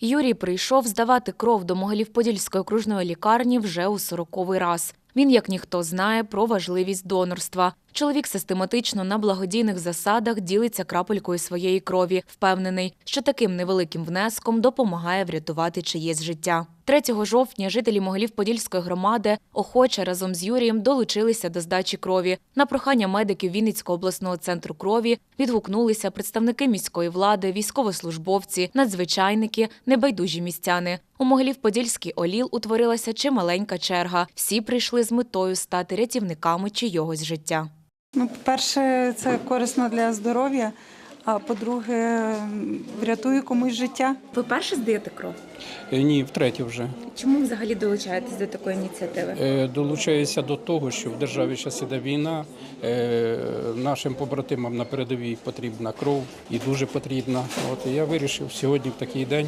Юрій прийшов здавати кров до Могилів-Подільської окружної лікарні вже у сороковий раз. Він, як ніхто, знає про важливість донорства. Чоловік систематично на благодійних засадах ділиться крапелькою своєї крові, впевнений, що таким невеликим внеском допомагає врятувати чиєсь життя. 3 жовтня жителі Могилів-Подільської громади охоче разом з Юрієм долучилися до здачі крові. На прохання медиків Вінницького обласного центру крові відгукнулися представники міської влади, військовослужбовці, надзвичайники, небайдужі містяни. У Могилів-Подільський ОЛІЛ утворилася чималенька черга. Всі прийшли з метою стати рятівниками чийогось життя. Ну, по-перше, це корисно для здоров'я, а по-друге, м, врятує комусь життя. Ви перше здаєте кров? Е, Ні, втретє вже. Чому взагалі долучаєтесь до такої ініціативи? Е, Долучаюся до того, що в державі зараз іде війна. е, Нашим побратимам на передовій потрібна кров і дуже потрібна. От я вирішив сьогодні в такий день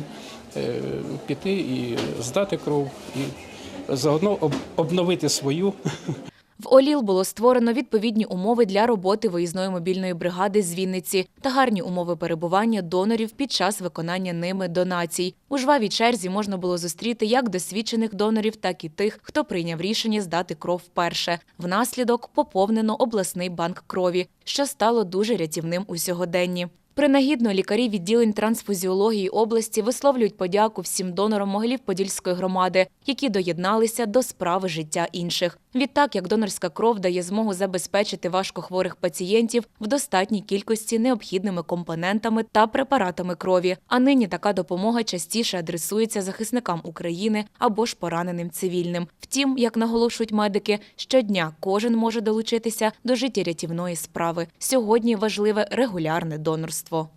піти і здати кров і заодно обновити свою. В ОЛІЛ було створено відповідні умови для роботи виїзної мобільної бригади з Вінниці та гарні умови перебування донорів під час виконання ними донацій. У жвавій черзі можна було зустріти як досвідчених донорів, так і тих, хто прийняв рішення здати кров вперше. Внаслідок поповнено обласний банк крові, що стало дуже рятівним у сьогоденні. Принагідно лікарі відділень трансфузіології області висловлюють подяку всім донорам Могилів-Подільської громади, які доєдналися до справи життя інших. Відтак, як донорська кров дає змогу забезпечити важкохворих пацієнтів в достатній кількості необхідними компонентами та препаратами крові. А нині така допомога частіше адресується захисникам України або ж пораненим цивільним. Втім, як наголошують медики, щодня кожен може долучитися до життєрятівної справи. Сьогодні важливе регулярне донорство.